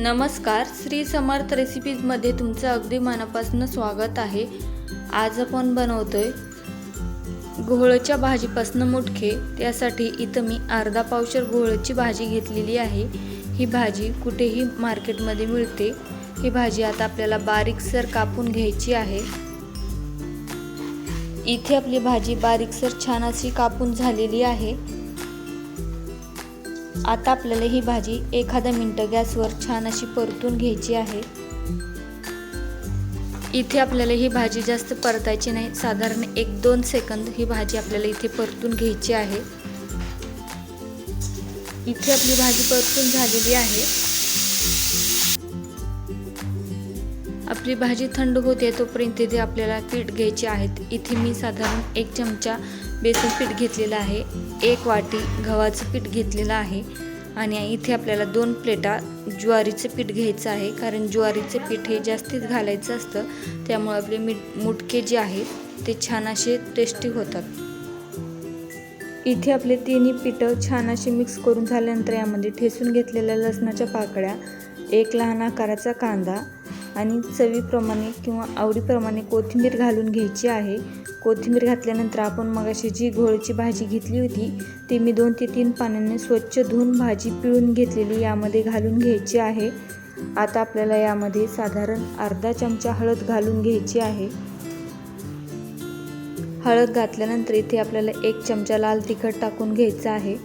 नमस्कार श्री समर्थ रेसिपीजमध्ये तुमचं अगदी मनापासून स्वागत आहे. आज आपण बनवतोय घोळच्या भाजीपासून मुटखे त्यासाठी इथं मी अर्धा पावशर घोळची भाजी घेतलेली आहे. ही भाजी कुठेही मार्केटमध्ये मिळते. ही भाजी आता आपल्याला बारीकसर कापून घ्यायची आहे. इथे आपली भाजी बारीकसर छान अशी कापून झालेली आहे. आता आपल्याला ही भाजी एखादा मिनटं गॅसवर छान अशी परतून घ्यायची आहे. इथे आपल्याला ही भाजी जास्त परतायची नाही. साधारण एक दोन सेकंद ही भाजी आपल्याला इथे परतून घ्यायची आहे. इथे आपली भाजी परतून झालेली आहे. आपली भाजी थंड होते तोपर्यंत इथे आपल्याला पीठ घ्यायचे आहेत. इथे मी साधारण एक चमचा बेसन पीठ घेतलेलं आहे. एक वाटी गव्हाचं पीठ घेतलेलं आहे. आणि इथे आपल्याला दोन प्लेटा ज्वारीचं पीठ घ्यायचं आहे. कारण ज्वारीचं पीठ हे जास्तीच घालायचं असतं. त्यामुळे आपले मीठ मुटके जे आहेत ते छान असे टेस्टी होतात. इथे आपले तिन्ही पिठं छान असे मिक्स करून झाल्यानंतर यामध्ये ठेसून घेतलेल्या लसणाच्या पाकळ्या एक लहान आकाराचा कांदा आणि चवीप्रमाणे किंवा आवडीप्रमाणे कोथिंबीर घालून घ्यायची आहे. कोथिंबीर घातल्यानंतर आपण मगाशी जी घोळची भाजी घेतली होती ती मी दोन ते तीन पाण्याने स्वच्छ धुवून भाजी पिळून घेतलेली यामध्ये घालून घ्यायची आहे. आता आपल्याला यामध्ये साधारण अर्धा चमचा हळद घालून घ्यायची आहे. हळद घातल्यानंतर इथे आपल्याला एक चमचा लाल तिखट टाकून घ्यायचं आहे.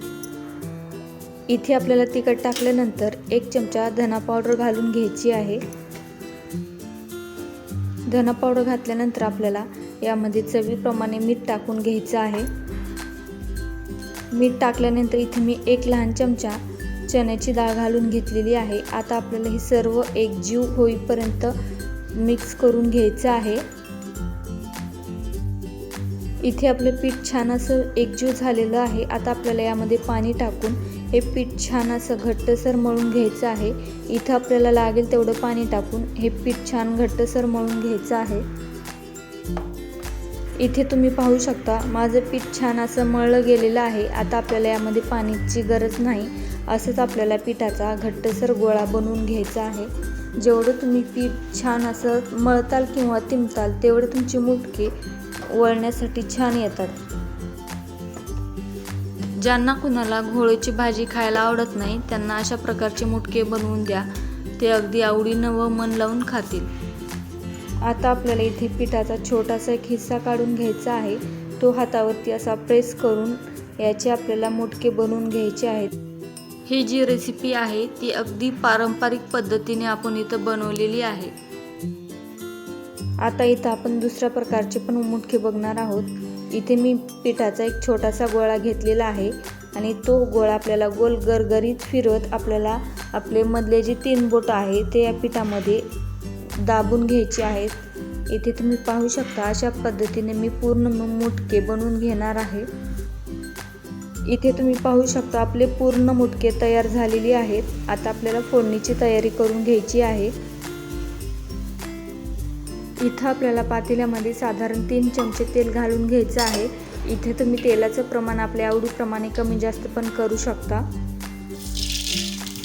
इथे आपल्याला तिखट टाकल्यानंतर एक चमचा धना पावडर घालून घ्यायची आहे. धना पावडर घातल्यानंतर आपल्याला यामध्ये चवीप्रमाणे मीठ टाकून घ्यायचं आहे. मीठ टाकल्यानंतर इथे मी एक लहान चमचा चण्याची डाळ घालून घेतलेली आहे. आता आपल्याला हे सर्व एकजीव होईपर्यंत मिक्स करून घ्यायचं आहे. इथे आपलं पीठ छान असं एकजीव झालेलं आहे. आता आपल्याला यामध्ये पाणी टाकून हे पीठ छान असं घट्टसर मळून घ्यायचं आहे. इथं आपल्याला लागेल तेवढं पाणी टाकून हे पीठ छान घट्टसर मळून घ्यायचं आहे. इथे तुम्ही पाहू शकता माझं पीठ छान असं मळलं गेलेलं आहे. आता आपल्याला यामध्ये पाण्याची गरज नाही. असंच आपल्याला पिठाचा घट्टसर गोळा बनवून घ्यायचा आहे. जेवढं तुम्ही पीठ छान असं मळताल किंवा तिमताल तेवढं तुमचे मुटके वळण्यासाठी छान येतात. ज्यांना कुणाला घोळीची भाजी खायला आवडत नाही त्यांना अशा प्रकारचे मुटके बनवून द्या. ते अगदी आवडीनं व मन लावून खातील. आता आपल्याला इथे पिठाचा छोटासा एक हिस्सा काढून घ्यायचा आहे. तो हातावरती असा प्रेस करून याचे आपल्याला मुटके बनवून घ्यायचे आहेत. ही जी रेसिपी आहे ती अगदी पारंपरिक पद्धतीने आपण इथं बनवलेली आहे. आता इथं आपण दुसऱ्या प्रकारचे पण मुटके बघणार आहोत. इथे मी पिठाचा एक छोटासा गोळा घेतलेला आहे आणि तो गोळा आपल्याला गोल गरगरीत फिरवत आपल्याला आपले मधले जे तीन बोट आहे ते या पिठामध्ये दाबून घ्यायचे आहेत. इथे तुम्ही पाहू शकता अशा पद्धतीने मी पूर्ण मुटके बनवून घेणार आहे. इथे तुम्ही पाहू शकता आपले पूर्ण मुटके तयार झालेली आहेत. आता आपल्याला फोडणीची तयारी करून घ्यायची आहे. इथं आपल्याला पातेल्यामध्ये साधारण तीन चमचे तेल घालून घ्यायचं आहे. इथे तुम्ही तेलाचं प्रमाण आपल्या आवडीप्रमाणे कमी जास्त पण करू शकता.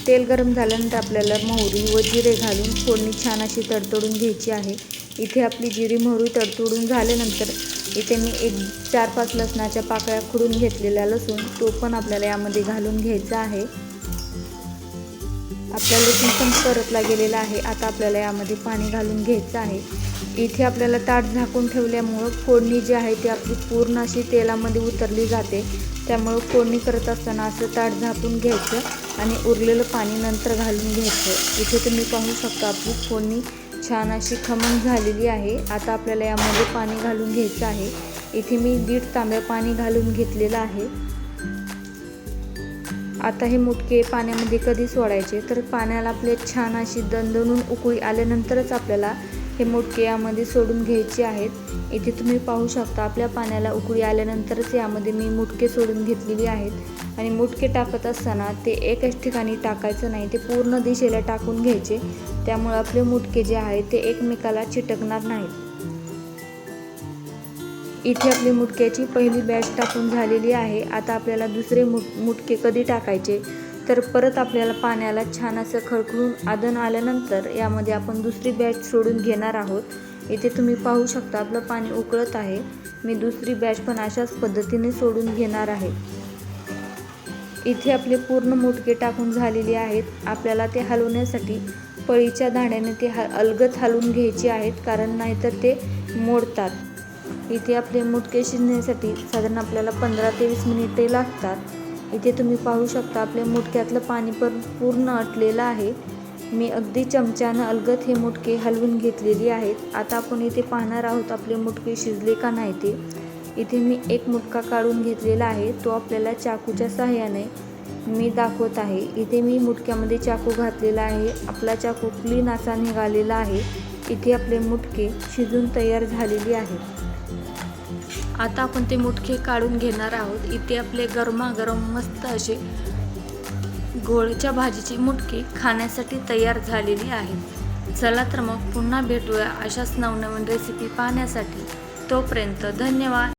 तेल गरम झाल्यानंतर आपल्याला मोहरी व जिरे घालून फोडणी छान अशी तडतडून घ्यायची आहे. इथे आपली जिरी मोहरी तडतडून झाल्यानंतर इथे मी एक चार पाच लसणाच्या पाकळ्या खुडून घेतलेल्या लसूण तो पण आपल्याला यामध्ये घालून घ्यायचा आहे. आपला लसूण पण परतला गेलेला आहे. आता आपल्याला यामध्ये पाणी घालून घ्यायचं आहे. इथे आपल्याला ताट झाकून ठेवल्यामुळं फोडणी जी आहे ती आपली पूर्ण अशी तेलामध्ये उतरली जाते. त्यामुळं फोडणी करत असताना असं ताट झाकून घ्यायचं आणि उरलेलं पाणी नंतर घालून घ्यायचं. इथे तुम्ही पाहू शकता आपली फोडणी छान अशी खमंग झालेली आहे. आता आपल्याला यामध्ये पाणी घालून घ्यायचं आहे. इथे मी दीड तांब्या पाणी घालून घेतलेलं आहे. आता हे मुटके पाण्यामध्ये कधी सोडायचे? तर पाण्याला आपले छान अशी दणदणून उकळी आल्यानंतरच आपल्याला हे मुटके यामध्ये सोडून घ्यायचे आहेत. इथे तुम्ही पाहू शकता आपल्या पाण्याला उकळी आल्यानंतरच यामध्ये मी मुटके सोडून घेतलेली आहेत. आणि मुटके टाकत असताना ते एकाच ठिकाणी टाकायचं नाही ते पूर्ण दिशेला टाकून घ्यायचे. त्यामुळे आपले मुटके जे आहेत ते एकमेकाला चिटकणार नाहीत. इथे आपली मुटक्याची पहिली बॅच टाकून झालेली आहे. आता आपल्याला दुसरे मुट मुटके कधी टाकायचे? तर परत आपल्याला पाण्याला छान असं खळखळून आदन आल्यानंतर यामध्ये आपण दुसरी बॅच सोडून घेणार आहोत. इथे तुम्ही पाहू शकता आपलं पाणी उकळत आहे. मी दुसरी बॅच पण अशाच पद्धतीने सोडून घेणार आहे. इथे आपले पूर्ण मुटके टाकून झालेले आहेत. आपल्याला ते हलवण्यासाठी पळीच्या दाण्याने ते ह अलगत हलवून घ्यायचे आहेत कारण नाहीतर ते मोडतात. इथे आपले मुटके शिजण्यासाठी साधारण आपल्याला पंधरा ते वीस मिनिटे लागतात. इथे तुम्ही पाहू शकता आपल्या मुटक्यातलं पाणी पण पूर्ण अटलेलं आहे. मी अगदी चमच्यानं अलगत हे मुटके हलवून घेतलेली आहेत. आता आपण इथे पाहणार आहोत आपले मुटके शिजले का नाही ते. इथे मी एक मुटका काढून घेतलेला आहे. तो आपल्याला चाकूच्या सहाय्याने मी दाखवत आहे. इथे मी मुटक्यामध्ये चाकू घातलेला आहे. आपला चाकू क्लीन असा निघालेला आहे. इथे आपले मुटके शिजून तयार झालेली आहेत. आता आपण ते मुटके काढून घेणार आहोत. इथे आपले गरमागरम मस्त असे गोळच्या भाजीची मुटके खाण्यासाठी तयार झालेली आहेत. चला तर मग पुन्हा भेटूया अशाच नवनवीन रेसिपी पाहण्यासाठी. तोपर्यंत धन्यवाद.